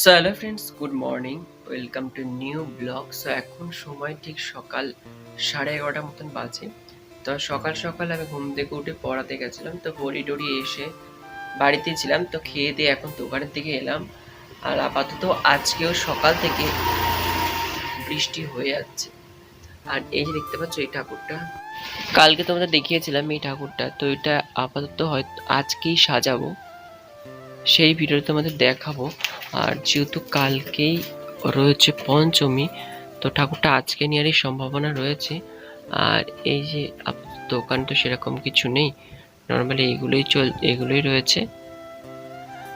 So hello friends good morning welcome to new blog so এখন সময় ঠিক সকাল সাড়ে এগারোটার মতন বাজে। তো সকাল সকাল আমি ঘুম থেকে উঠে পড়াতে গেছিলাম। তো বড়ি টড়ি এসে বাড়িতে ছিলাম। তো খেয়ে দিয়ে এখন দোকানের দিকে এলাম। আর আপাতত আজকেও সকাল থেকে বৃষ্টি হয়ে যাচ্ছে। আর এই যে দেখতে পাচ্ছ, এই ঠাকুরটা। কালকে তোমাদের দেখিয়েছিলাম এই ঠাকুরটা। তো এটা আপাতত হয়তো আজকেই সাজাবো। সেই ভিডিওটা তোমাদের দেখাবো। আর যেহেতু কালকেই রয়েছে পঞ্চমী, তো ঠাকুরটা আজকে নেওয়ারই সম্ভাবনা রয়েছে। আর এই যে দোকান তো সেরকম কিছু নেই। নর্মালি এগুলোই চল, এগুলোই রয়েছে।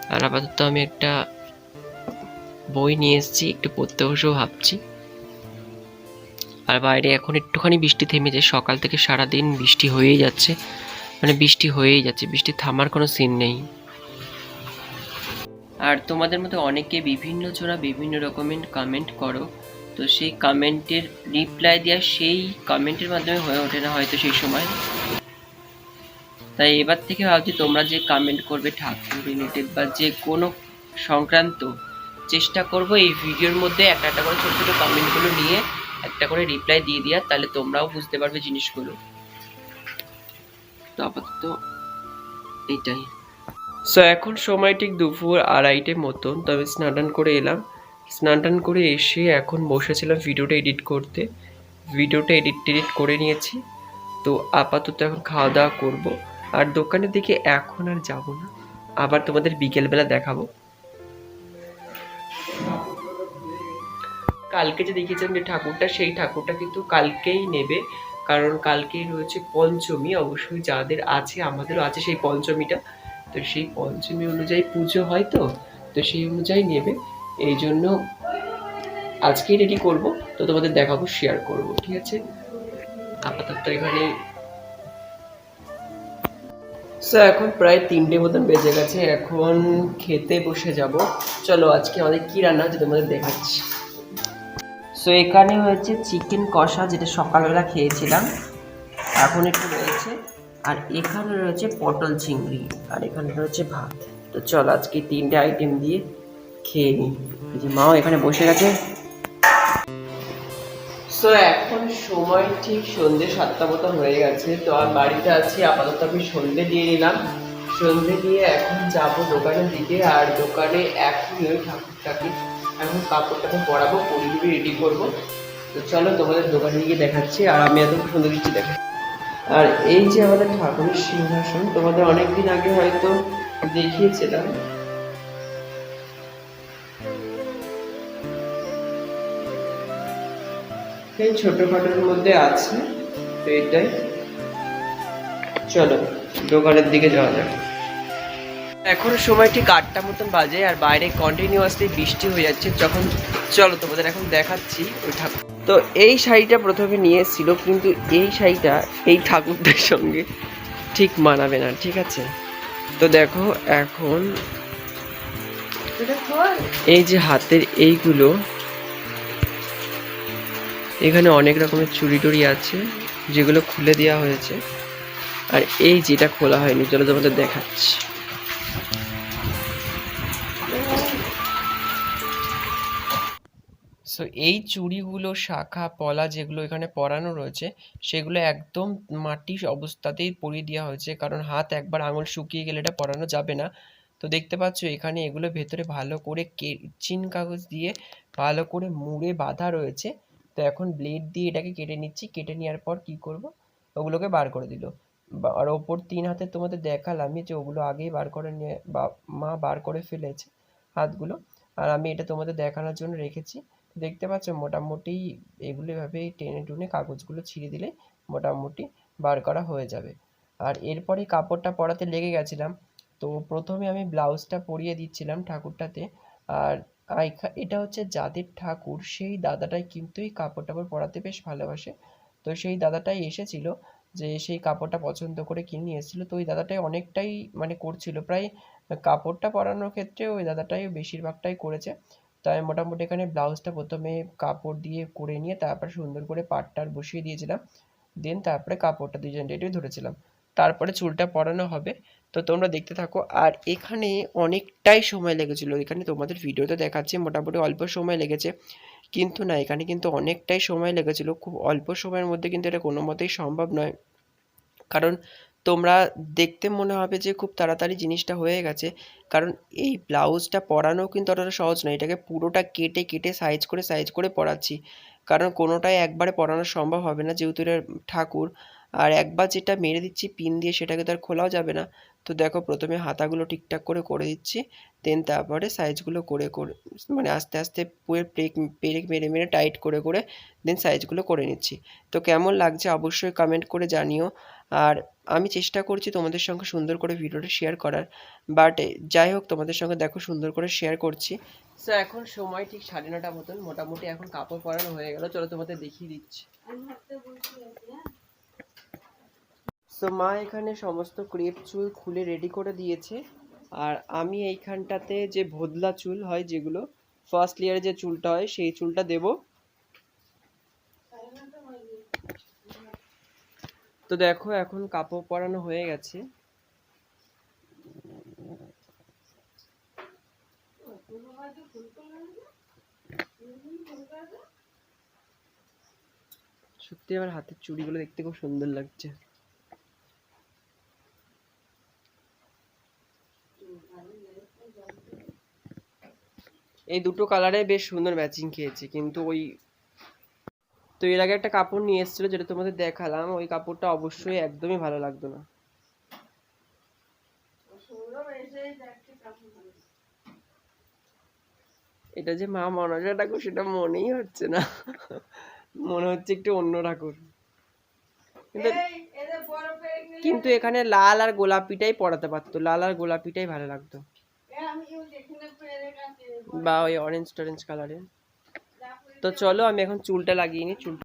আর আপাতত আমি একটা বই নিয়ে এসেছি, একটু পড়তে বসেও ভাবছি। আর বাইরে এখন একটুখানি বৃষ্টি থেমেছে, সকাল থেকে সারাদিন বৃষ্টি হয়েই যাচ্ছে। মানে বৃষ্টি হয়েই যাচ্ছে, বৃষ্টি থামার কোনো সিন নেই। আর তোমাদের মধ্যে অনেকে বিভিন্ন জোড়া বিভিন্ন রকমের কমেন্ট করো। তো সেই কমেন্টের রিপ্লাই দেওয়া সেই কমেন্টের মাধ্যমে হয়ে ওঠে না হয়তো সেই সময়। তাই এবার থেকে ভাবছি তোমরা যে কমেন্ট করবে ঠাকুর রিলেটেড বা যে কোনো সংক্রান্ত, চেষ্টা করব এই ভিডিওর মধ্যে একটা একটা করে ছোটো ছোটো কমেন্টগুলো নিয়ে একটা করে রিপ্লাই দিয়ে দেওয়ার তাহলে তোমরাও বুঝতে পারবে জিনিসগুলো। তো আপাতত এইটাই সো এখন সময় ঠিক দুপুর আড়াইটের মতন, তবে স্নান করে এলাম। স্নান টান করে এসে এখন বসেছিলাম ভিডিওটা এডিট করতে। ভিডিওটা এডিট টেডিট করে নিয়েছি। তো আপাতত এখন খাওয়া দাওয়া করব। আর দোকানের দিকে এখন আর যাব না। আবার তোমাদের বিকেলবেলা দেখাবো। কালকে যে দেখিয়েছিলাম যে ঠাকুরটা, সেই ঠাকুরটা কিন্তু কালকেই নেবে। কারণ কালকেই রয়েছে পঞ্চমী। অবশ্যই যাদের আছে, আমাদেরও আছে সেই পঞ্চমীটা। তো সেই পঞ্চমী অনুযায়ী পুজো হয় তো তো সেই অনুযায়ী নেবে। এই জন্য আজকেই রেডি করব। তো তোমাদের দেখাবো শেয়ার করব, ঠিক আছে? আপাতত এখানে সো এখন প্রায় তিনটে মতন বেজে গেছে। এখন খেতে বসে যাব। চলো, আজকে আমাদের কি রান্না হচ্ছে তোমাদের দেখাচ্ছি। সো এখানে হয়েছে চিকেন কষা, যেটা সকালবেলা খেয়েছিলাম। এখন একটু রয়েছে আর এখানে রয়েছে পটল চিংড়ি, আর এখানে রয়েছে ভাত। তো চল আজকে তিনটে আইটেম দিয়ে খেয়ে নিই যে মাও এখানে বসে গেছে। সো এখন সময় ঠিক সন্ধ্যে সাতটা মতো হয়ে গেছে। তো আর বাড়িতে আছি, আপাতত আমি সন্ধে দিয়ে নিলাম। সন্ধে দিয়ে এখন যাব দোকানের দিকে, আর দোকানে এখন ওই ঠাকুরটাকে এখন কাপড়টাকে পরাবো, পরিয়ে রেডি করব। তো চলো তোমাদের দোকানে গিয়ে দেখাচ্ছি, আর আমি এত সুন্দর কিছু দেখাচ্ছি। আর এই যে আমাদের ঠাকুরের সিংহাসন, তোমাদের অনেকদিন আগে হয়তো দেখিয়েছিলাম। এই ছোটখাটোর মধ্যে আছে, তো এটাই। চলো, দোকানের দিকে যাওয়া যাক। এখন সময় ঠিক আটটা মতন বাজে আর বাইরে কন্টিনিউয়াসলি বৃষ্টি হয়ে যাচ্ছে, যখন চলো তোমাদের এখন দেখাচ্ছি ওই ঠাকুর। তো এই শাড়িটা প্রথমে নিয়ে এসেছিল কিন্তু এই শাড়িটা এই ঠাকুরটার সঙ্গে ঠিক মানাবে না, ঠিক আছে? তো দেখো এখন এই যে হাতের এইগুলো, এখানে অনেক রকমের চুরি টুড়ি আছে, যেগুলো খুলে দেওয়া হয়েছে। আর এই যেটা খোলা হয়নি, চলো তোমাদের দেখাচ্ছি। সো এই চুড়িগুলো, শাখা, পলা যেগুলো এখানে পরানো রয়েছে, সেগুলো একদম মাটি অবস্থাতেই পরিয়ে দেওয়া হয়েছে। কারণ হাত একবার আঙুল শুকিয়ে গেলে এটা পরানো যাবে না। তো দেখতে পাচ্ছ, এখানে এগুলো ভেতরে ভালো করে চিন কাগজ দিয়ে ভালো করে মুড়ে বাঁধা রয়েছে। তো এখন ব্লেড দিয়ে এটাকে কেটে নিচ্ছি। কেটে নেওয়ার পর কি করব? ওগুলোকে বার করে দিল। আর ওপর তিন হাতে তোমাদের দেখালামই যে ওগুলো আগেই বার করে নিয়ে, বা, মা বার করে ফেলেছে হাতগুলো। আর আমি এটা তোমাদের দেখানোর জন্য রেখেছি। দেখতে পাচ্ছ? মোটামুটি এগুলো এভাবেই টেনে টুনে কাগজগুলো ছিঁড়ে দিলে মোটামুটি বার করা হয়ে যাবে। আর এরপরে কাপড়টা পরাতে লেগে গেছিলাম। তো প্রথমে আমি ব্লাউজটা পরিয়ে দিচ্ছিলাম ঠাকুরটাতে। আর এটা হচ্ছে যাদের ঠাকুর, সেই দাদাটাই কিন্তু এই কাপড় টাপড় পরাতে বেশ ভালোবাসে। তো সেই দাদাটাই এসেছিল যে সেই কাপড়টা পছন্দ করে কিনে নিয়ে এসেছিল। তো ওই দাদাটাই অনেকটাই মানে করছিল। প্রায় কাপড়টা পরানোর ক্ষেত্রে ওই দাদাটাই বেশিরভাগটাই করেছে। তাই মোটামুটি এখানে ব্লাউজটা প্রথমে কাপড় দিয়ে করে নিয়ে তারপর সুন্দর করে পাটটার বসিয়ে দিয়েছিলাম। দেন তারপরে কাপড়টা দুজন রেডি ধরেছিলাম। তারপরে চুলটা পরানো হবে। তো তোমরা দেখতে থাকো। আর এখানে অনেকটাই সময় লেগেছিল। এখানে তোমাদের ভিডিওতে দেখাচ্ছে, মোটামুটি অল্প সময় লেগেছে। কিন্তু না, এখানে কিন্তু অনেকটাই সময় লেগেছিল। খুব অল্প সময়ের মধ্যে কিন্তু এটা কোনো মতেই সম্ভব নয়। কারণ তোমরা দেখতে মনে হবে যে খুব তাড়াতাড়ি জিনিসটা হয়ে গেছে। কারণ এই ব্লাউজটা পরানো কিন্তু অতটা সহজ নয়। এটাকে পুরোটা কেটে কেটে সাইজ করে সাইজ করে পরাচ্ছি। কারণ কোনোটাই একবারে পরানো সম্ভব হবে না যেহেতু এটা ঠাকুর। আর একবার যেটা মেরে দিচ্ছি, পিন দিয়ে সেটাকে তো আর খোলাও যাবে না। তো দেখো, প্রথমে হাতাগুলো ঠিকঠাক করে করে দিচ্ছি। দেন তারপরে সাইজগুলো করে করে মানে আস্তে আস্তে পুরো প্রেক পেরেক মেরে মেরে টাইট করে করে দেন সাইজগুলো করে নিচ্ছি। তো কেমন লাগছে অবশ্যই কমেন্ট করে জানিও। আর আমি চেষ্টা করছি তোমাদের সঙ্গে সুন্দর করে ভিডিওটা শেয়ার করার বাট যাই হোক, তোমাদের সঙ্গে দেখো সুন্দর করে শেয়ার করছি। সো এখন সময় ঠিক সাড়ে নটা মতন, মোটামুটি এখন কাপড় পরানো হয়ে গেল। চলো তোমাদের দেখিয়ে দিচ্ছি। সো মা এখানে সমস্ত ক্রেপ চুল খুলে রেডি করে দিয়েছে। আর আমি এইখানটাতে যে ভোদলা চুল হয় যেগুলো ফার্স্ট লেয়ারে যে চুলটা হয়, সেই চুলটা দেব। তো দেখো এখন কাপড় পরানো হয়ে গেছে। সত্যি আমার হাতের চুড়িগুলো দেখতে খুব সুন্দর লাগছে। এই দুটো কালারে বেশ সুন্দর ম্যাচিং খেয়েছে, কিন্তু ওই তো এর আগে একটা কাপড় নিয়ে এসেছিল যেটা তোমাদের দেখালাম ওই কাপড়টা অবশ্যই একদমই ভালো লাগতো না। এটা যে মা মনসা ঠাকুর সেটা মনেই হচ্ছে না। মনে হচ্ছে একটু অন্য ঠাকুর। কিন্তু কিন্তু এখানে লাল আর গোলাপিটাই পড়াতে পারতো লাল আর গোলাপিটাই ভালো লাগতো। বা ওই অরেঞ্জ টরেঞ্জ কালারের তো চলো আমি এখন চুলটা লাগিয়ে নিই চুল